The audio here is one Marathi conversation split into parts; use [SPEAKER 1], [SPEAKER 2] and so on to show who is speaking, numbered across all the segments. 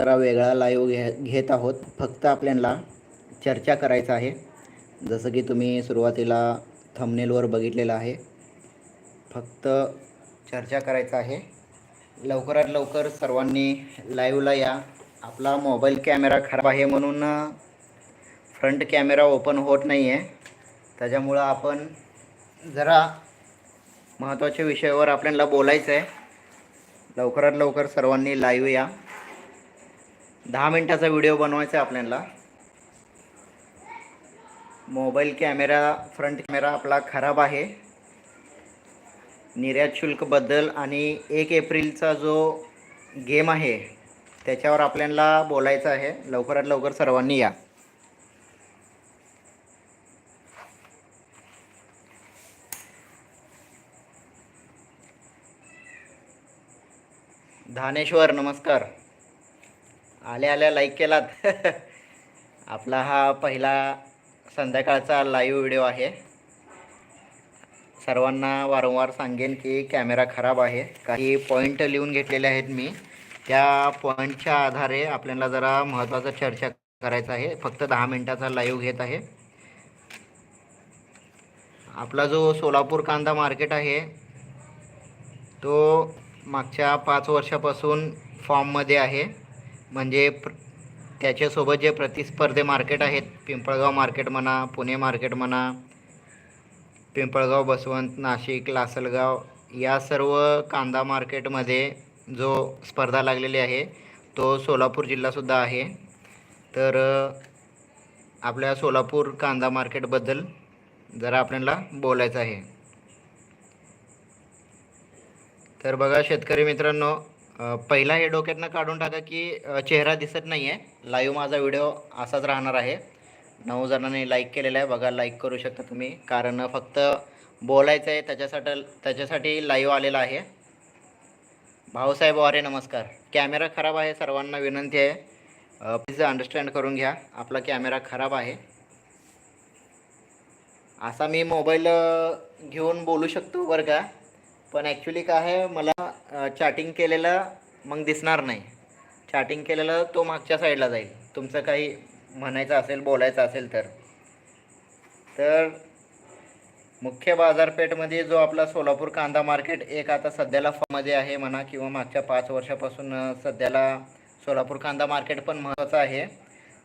[SPEAKER 1] जरा वेगळा लाईव्ह घे घेत आहोत. फक्त आपल्याला चर्चा करायचं आहे. जसं की तुम्ही सुरुवातीला थंबनेलवर बघितलेलं आहे. फक्त चर्चा करायचं आहे. लवकरात लवकर सर्वांनी लाईव्हला या. आपला मोबाईल कॅमेरा खराब आहे म्हणून फ्रंट कॅमेरा ओपन होत नाही आहे त्याच्यामुळं आपण जरा महत्त्वाच्या विषयावर आपल्याला बोलायचं आहे लवकरात लवकर सर्वांनी लाईव्ह या. दहा मिनटाचा व्हिडिओ बनवायचा आहे आपल्याला. मोबाईल कॅमेरा फ्रंट कॅमेरा आपला खराब आहे. निर्यात शुल्कबद्दल आणि एक एप्रिलचा जो गेम आहे त्याच्यावर आपल्याला बोलायचं आहे. लवकरात लवकर सर्वांनी या. धानेश्वर नमस्कार. आल्या आल्या लाईक केलात. आपला हा पहिला संध्याकाळचा लाईव्ह व्हिडिओ आहे. सर्वांना वारंवार सांगेन की कॅमेरा खराब आहे. काही पॉईंट लिहून घेतलेले आहेत मी. त्या पॉईंटच्या आधारे आपल्याला जरा महत्त्वाचा चर्चा करायचा आहे. फक्त दहा मिनटाचा लाईव्ह घेत आहे. आपला जो सोलापूर कांदा मार्केट आहे तो मागच्या पाच वर्षापासून फॉर्ममध्ये आहे. म्हणजे प्र त्याच्यासोबत जे प्रतिस्पर्धे मार्केट आहेत पिंपळगाव मार्केट म्हणा पुणे मार्केट म्हणा पिंपळगाव बसवंत नाशिक लासलगाव या सर्व कांदा मार्केटमध्ये जो स्पर्धा लागलेली आहे तो सोलापूर जिल्हासुद्धा आहे. तर आपल्या सोलापूर कांदा मार्केटबद्दल जरा आपल्याला बोलायचं आहे. तर बघा शेतकरी मित्रांनो पहिला हे डोक्यातनं काढून टाका की चेहरा दिसत नाही आहे लाईव्ह माझा व्हिडिओ असाच राहणार आहे. नऊ जणांनी लाईक केलेला आहे. बघा लाईक करू शकता तुम्ही. कारण फक्त बोलायचं आहे त्याच्यासाठी त्याच्यासाठी लाईव्ह आलेला आहे. भाऊसाहेब वारे नमस्कार. कॅमेरा खराब आहे सर्वांना विनंती आहे. प्लीज अंडरस्टँड करून घ्या. आपला कॅमेरा खराब आहे. असा मी मोबाईल घेऊन बोलू शकतो बरं का? पण ॲक्च्युली काय आहे मला चॅटिंग केलेलं मग दिसणार नाही. चॅटिंग केलेलं तो मागच्या साईडला जाईल. तुमचं काही म्हणायचं असेल बोलायचं असेल तर. तर मुख्य बाजारपेठमध्ये जो आपला सोलापूर कांदा मार्केट एक आता सध्याला फॉर्ममध्ये आहे म्हणा किंवा मागच्या पाच वर्षापासून सध्याला सोलापूर कांदा मार्केट पण महत्त्वाचं आहे.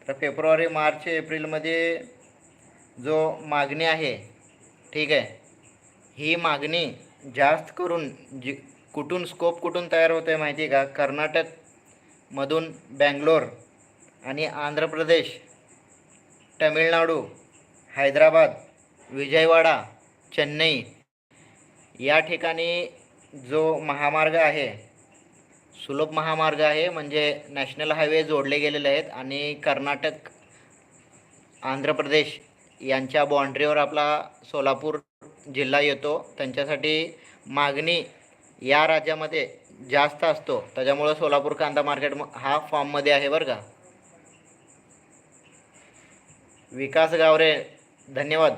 [SPEAKER 1] तर फेब्रुवारी मार्च एप्रिलमध्ये जो मागणी आहे ठीक आहे ही मागणी जास्त करून जी कुठून स्कोप कुठून तयार होतो आहे माहिती आहे का कर्नाटकमधून बँगलोर आणि आंध्र प्रदेश तमिळनाडू हैदराबाद विजयवाडा चेन्नई या ठिकाणी जो महामार्ग आहे सुलभ महामार्ग आहे म्हणजे नॅशनल हायवे जोडले गेलेले आहेत आणि कर्नाटक आंध्र प्रदेश यांच्या बाँड्रीवर आपला सोलापूर जिल्हा येतो त्यांच्यासाठी मागणी या राज्यामध्ये जास्त असतो. त्याच्यामुळं सोलापूर कांदा मार्केट हा फॉर्ममध्ये आहे बरं का. विकास गावरे धन्यवाद.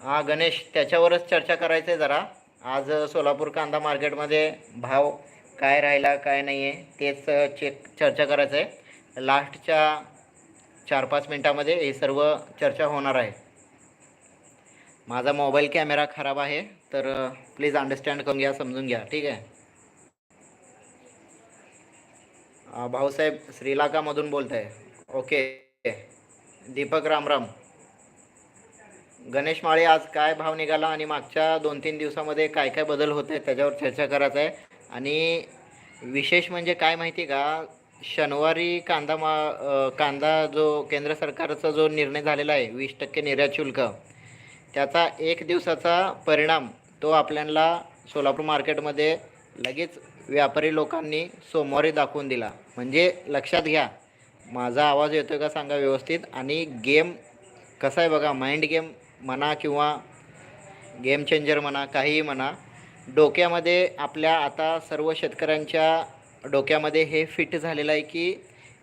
[SPEAKER 1] हा गणेश त्याच्यावरच चर्चा करायचं आहे जरा. आज सोलापूर कांदा मार्केटमध्ये भाव काय राहिला काय नाही आहे तेच चेक चर्चा करायचं आहे लास्टच्या चार पाच मिनटामध्ये हे सर्व चर्चा होणार आहे. माझा मोबाईल कॅमेरा खराब आहे तर प्लीज अंडरस्टँड करून घ्या समजून घ्या ठीक आहे? भाऊसाहेब श्रीलंकामधून बोलत आहे ओके. दीपक रामराम. गणेश माळे आज काय भाव निघाला आणि मागच्या दोन तीन दिवसामध्ये काय काय बदल होत आहे त्याच्यावर चर्चा करायचं आहे आणि विशेष म्हणजे काय माहिती का शनिवारी कांदा मा कांदा जो केंद्र सरकारचा जो निर्णय झालेला आहे वीस टक्के निर्यात शुल्क. त्याचा एक दिवसाचा परिणाम तो आपल्याला सोलापूर मार्केटमध्ये लगेच व्यापारी लोकांनी सोमवारी दाखवून दिला. म्हणजे लक्षात घ्या माझा आवाज येतो का सांगा व्यवस्थित? आणि गेम कसा आहे बघा माइंड गेम म्हणा किंवा गेम चेंजर म्हणा काहीही म्हणा डोक्यामध्ये आपल्या आता सर्व शेतकऱ्यांच्या डोक्यामध्ये हे फिट झालेलं आहे की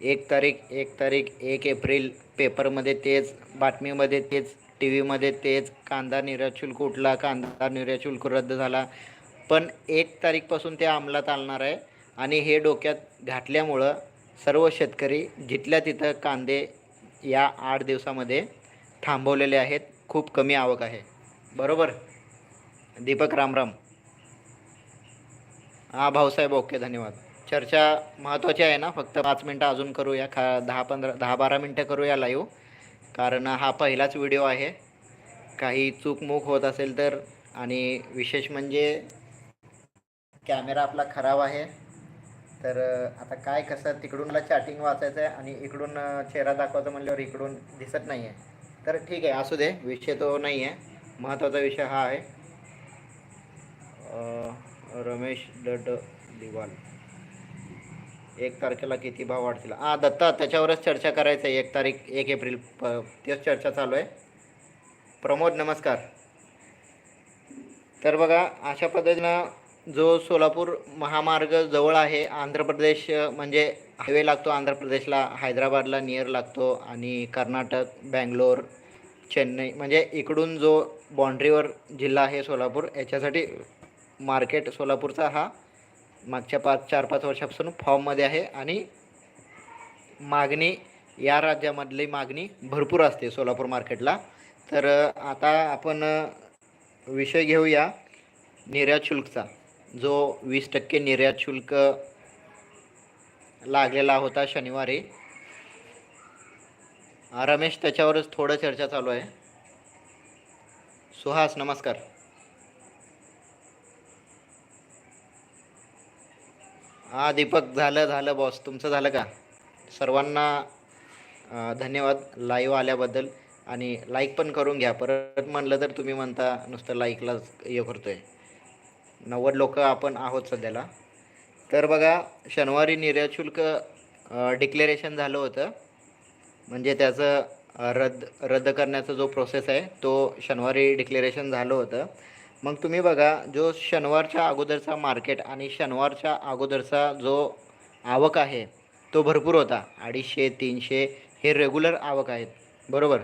[SPEAKER 1] एक तारीख एक तारीख एक एप्रिल पेपरमध्ये तेच बातमीमध्ये तेच टी व्हीमध्ये तेच कांदा निर्यात शुल्क उठला कांदा निर्यात शुल्क रद्द झाला. पण एक तारीखपासून ते अंमलात आणणार आहे आणि हे डोक्यात घातल्यामुळं सर्व शेतकरी जिथल्या तिथं कांदे या आठ दिवसामध्ये थांबवलेले आहेत. खूप कमी आवक आहे. बरोबर? दीपक रामराम हां भाऊसाहेब ओके धन्यवाद. चर्चा महत्त्वाची आहे ना? फक्त पाच मिनटं अजून करूया. खा दहा पंधरा दहा बारा मिनटं करूया लाईव्ह कारण हा पहिलाच व्हिडिओ आहे. काही चूकमूक होत असेल तर आणि विशेष म्हणजे कॅमेरा आपला खराब आहे. तर आता काय कसं तिकडून मला चॅटिंग वाचायचं आहे आणि इकडून चेहरा दाखवायचा म्हणल्यावर इकडून दिसत नाही आहे तर ठीक आहे असू दे विषय तो नाही आहे महत्त्वाचा विषय हा आहे. रमेश डट दिवाल. एक तारखेला किती भाव वाढतील? हां दत्ता त्याच्यावरच चर्चा करायचं आहे. एक तारीख एक एप्रिल प तेच चर्चा चालू आहे. प्रमोद नमस्कार. तर बघा अशा पद्धतीनं जो सोलापूर महामार्ग जवळ आहे आंध्र प्रदेश म्हणजे हायवे लागतो आंध्र प्रदेशला हैदराबादला नियर लागतो आणि कर्नाटक बँगलोर चेन्नई म्हणजे इकडून जो बाँड्रीवर जिल्हा आहे सोलापूर याच्यासाठी मार्केट सोलापूरचा हा मागच्या पाच चार पाच वर्षापासून फॉर्ममध्ये आहे आणि मागणी या राज्यामधली मागणी भरपूर असते सोलापूर मार्केटला. तर आता आपण विषय घेऊया निर्यात शुल्कचा. जो वीस टक्के निर्यात शुल्क लागलेला होता शनिवारी. रमेश त्याच्यावरच थोडं चर्चा चालू आहे. सुहास नमस्कार. हां दीपक झालं झालं बॉस तुमचं झालं का? सर्वांना धन्यवाद लाईव्ह आल्याबद्दल. आणि लाईक पण करून घ्या. परत म्हणलं तर तुम्ही म्हणता नुसतं लाईकलाच हे करतोय. नव्वद लोक आपण आहोत सध्याला. तर बघा शनिवारी निर्यात शुल्क डिक्लेरेशन झालं होतं. म्हणजे त्याचं रद्द रद्द करण्याचा जो प्रोसेस आहे तो शनिवारी डिक्लेरेशन झालं होतं. मग तुम्ही बघा जो शनिवारच्या अगोदरचा मार्केट आणि शनिवारच्या अगोदरचा जो आवक आहे तो भरपूर होता. अडीचशे तीनशे हे रेग्युलर आवक आहेत. बरोबर?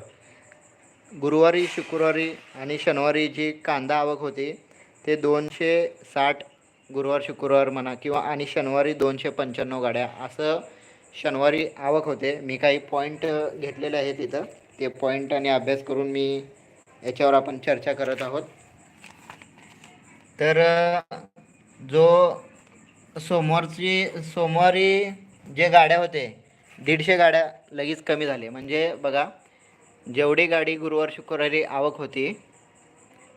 [SPEAKER 1] गुरुवारी शुक्रवारी आणि शनिवारी जी कांदा आवक होती ते दोनशे साठ गुरुवार शुक्रवार म्हणा किंवा आणि शनिवारी दोनशे पंच्याण्णव गाड्या असं शनिवारी आवक होते. मी काही पॉईंट घेतलेले आहेत तिथं ते पॉईंट आणि अभ्यास करून मी याच्यावर आपण चर्चा करत आहोत. तर जो सोमवारची सोमवारी जे गाड्या होते दीडशे गाड्या लगेच कमी झाले. म्हणजे बघा जेवढी गाडी गुरुवार शुक्रवारी आवक होती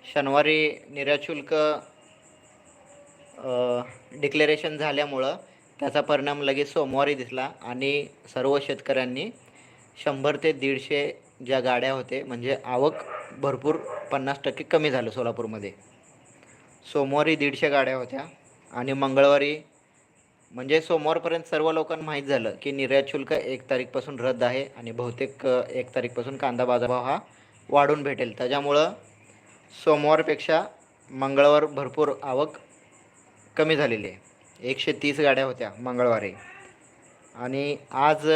[SPEAKER 1] शनिवारी निराशुल्क डिक्लेरेशन झाल्यामुळं त्याचा परिणाम लगेच सोमवारी दिसला आणि सर्व शेतकऱ्यांनी शंभर ते दीडशे ज्या गाड्या होते म्हणजे आवक भरपूर पन्नास टक्के कमी झालं सोलापूरमध्ये. सोमवारी दीडशे गाड्या होत्या आणि मंगळवारी म्हणजे सोमवारपर्यंत सर्व लोकांना माहीत झालं की निर्यात शुल्क एक तारीखपासून रद्द आहे आणि बहुतेक एक तारीखपासून कांदा बाजारभाव हा वाढून भेटेल. त्याच्यामुळं सोमवारपेक्षा मंगळवार भरपूर आवक कमी झालेली आहे. एकशे तीस गाड्या होत्या मंगळवारी. आणि आज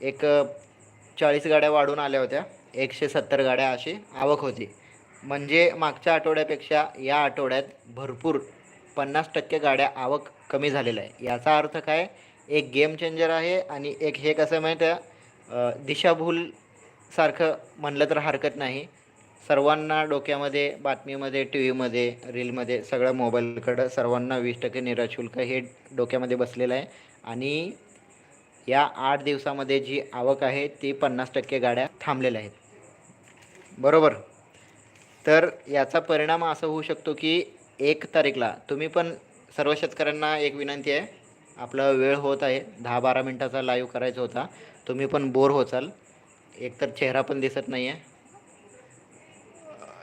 [SPEAKER 1] एक चाळीस गाड्या वाढून आल्या होत्या. एकशे सत्तर गाड्या अशी आवक होती. म्हणजे मागच्या आठवड्यापेक्षा या आठवड्यात भरपूर पन्नास टक्के गाड्या आवक कमी झालेलं आहे. याचा अर्थ काय? एक गेम चेंजर आहे आणि एक हे कसं माहीत आहे? दिशाभूल सारखं म्हणलं तर हरकत नाही. सर्वांना डोक्यामध्ये बातमीमध्ये टी व्हीमध्ये रीलमध्ये सगळं मोबाईलकडं सर्वांना वीस टक्के निराशुल्क शुल्क हे डोक्यामध्ये बसलेलं आहे. आणि या आठ दिवसामध्ये जी आवक आहे ती पन्नास टक्के गाड्या थांबलेल्या आहेत. बरोबर? तर याचा परिणाम असा होऊ शकतो की एक तारीखला तुम्ही पण सर्व शेतकऱ्यांना एक विनंती आहे. आपला वेळ होत आहे. दहा बारा मिनटाचा लाईव्ह करायचा होता. तुम्ही पण बोर होचाल. एकतर चेहरा पण दिसत नाही आहे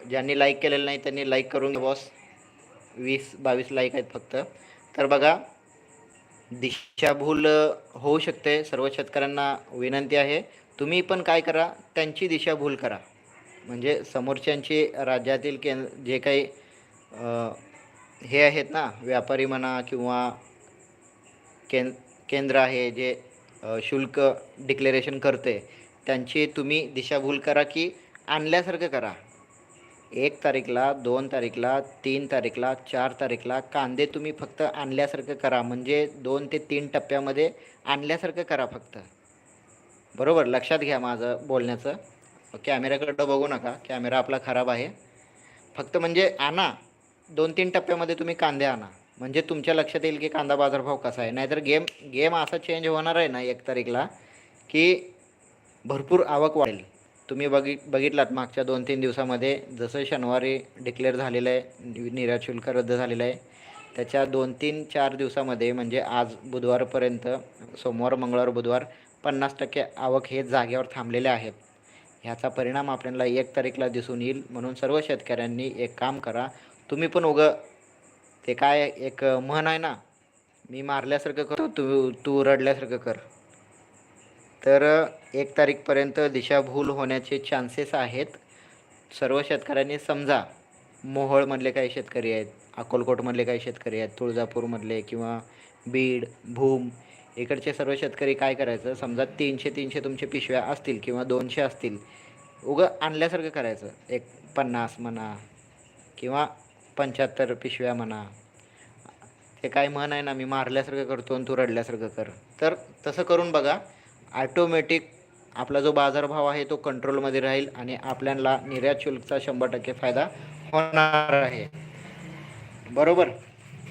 [SPEAKER 1] ज्यांनी लाईक केलेलं नाही त्यांनी लाईक करून बॉस वीस बावीस लाईक आहेत फक्त. तर बघा दिशाभूल होऊ शकते. सर्व शेतकऱ्यांना विनंती आहे. तुम्ही पण काय करा त्यांची दिशाभूल करा. म्हणजे समोरच्यांची राज्यातील केंद्र जे काही हे आहेत ना व्यापारी म्हणा किंवा कें केंद्र आहे जे शुल्क डिक्लेरेशन करते त्यांची तुम्ही दिशाभूल करा की आणल्यासारखं करा. एक तारीखला दोन तारीखला तीन तारीखला चार तारीखला कांदे तुम्ही फक्त आणल्यासारखं करा. म्हणजे दोन ते तीन टप्प्यामध्ये आणल्यासारखं करा फक्त. बरोबर? लक्षात घ्या माझं बोलण्याचं. कॅमेऱ्याकडं बघू नका. कॅमेरा आपला खराब आहे. फक्त म्हणजे आणा. दोन तीन टप्प्यामध्ये तुम्ही कांदे आणा. म्हणजे तुमच्या लक्षात येईल की कांदा बाजारभाव कसा आहे. नाहीतर गेम गेम असा चेंज होणार आहे ना एक तारीखला की भरपूर आवक वाढेल. तुम्ही बघि बघितलात मागच्या दोन तीन दिवसामध्ये जसं शनिवारी डिक्लेअर झालेलं आहे नि- निर्यात शुल्क रद्द झालेलं आहे. त्याच्या दोन तीन चार दिवसामध्ये म्हणजे आज बुधवारपर्यंत सोमवार मंगळवार बुधवार पन्नास टक्के आवक हे जागेवर थांबलेले आहेत. ह्याचा परिणाम आपल्याला एक तारीखला दिसून येईल. म्हणून सर्व शेतकऱ्यांनी एक काम करा. तुम्ही पण उगं ते काय एक म्हण आहे ना मी मारल्यासारखं करतो तू तू रडल्यासारखं कर. तर एक तारीखपर्यंत दिशाभूल होण्याचे चान्सेस आहेत. सर्व शेतकऱ्यांनी समजा मोहोळमधले काही शेतकरी आहेत अकोलकोटमधले काही शेतकरी आहेत तुळजापूरमधले किंवा बीड भूम इकडचे सर्व शेतकरी काय करायचं? समजा तीनशे तीनशे तुमचे पिशव्या असतील किंवा दोनशे असतील उगं आणल्यासारखं करायचं. एक पन्नास म्हणा किंवा पंच्याहत्तर पिशव्या म्हणा. ते काय म्हण आहे ना मी मारल्यासारखं करतो आणि तू रडल्यासारखं कर. तर तसं करून बघा ॲटोमॅटिक आपला जो बाजारभाव आहे तो कंट्रोलमध्ये राहील आणि आपल्याला निर्यात शुल्कचा शंभर टक्के फायदा होणार आहे. बरोबर?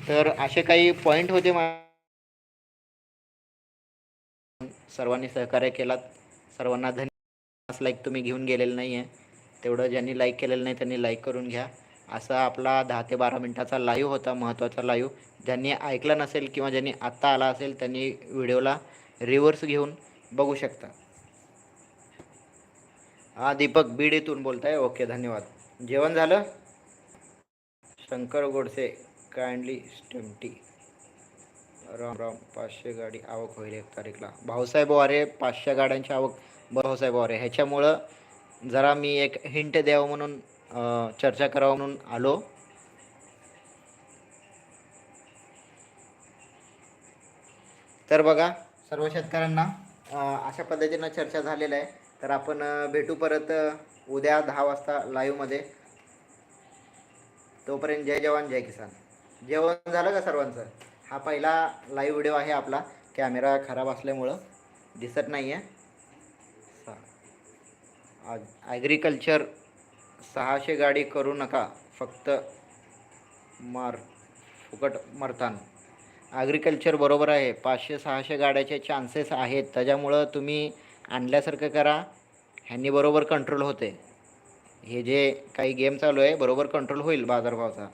[SPEAKER 1] तर असे काही पॉईंट होते मा सर्वांनी सहकार्य केलात. सर्वांना धन्य लाईक तुम्ही घेऊन गेलेलं नाही आहे तेवढं ज्यांनी लाईक केलेलं नाही त्यांनी लाईक करून घ्या. असा आपला दहा ते बारा मिनटाचा लाईव्ह होता महत्त्वाचा लाईव्ह ज्यांनी ऐकलं नसेल किंवा ज्यांनी आत्ता आला असेल त्यांनी व्हिडिओला रिव्हर्स घेऊन बघू शकता. हा दीपक बीड येथून बोलताय. ओके धन्यवाद. जेवण झालं? शंकर गोडसे काइंडली स्टेमटी राम राम पाचशे गाडी आवक होईल एक तारीखला. भाऊसाहेब वारे पाचशे गाड्यांची आवक. भाऊसाहेब वारे ह्याच्यामुळं जरा मी एक हिंट द्यावं म्हणून चर्चा करावं म्हणून आलो. तर बघा सर्व शेतकऱ्यांना अशा पद्धतीनं चर्चा झालेला आहे. तर आपण भेटू परत उद्या दहा वाजता लाईव्हमध्ये तोपर्यंत जय जवान जय किसान. जेवण झालं का सर्वांचं? हा पहिला लाईव्ह व्हिडिओ आहे आपला. कॅमेरा खराब असल्यामुळं दिसत नाही आहे ॲग्रिकल्चर सहाशे गाडी करू नका. फक्त मार फुकट मरतान. ॲग्रिकल्चर बरोबर आहे. पाचशे सहाशे गाड्याचे चान्सेस आहेत. त्याच्यामुळं तुम्ही आणल्यासारखं करा. ह्यांनी बरोबर कंट्रोल होते. हे जे काही गेम चालू आहे बरोबर कंट्रोल होईल बाजारभावचा.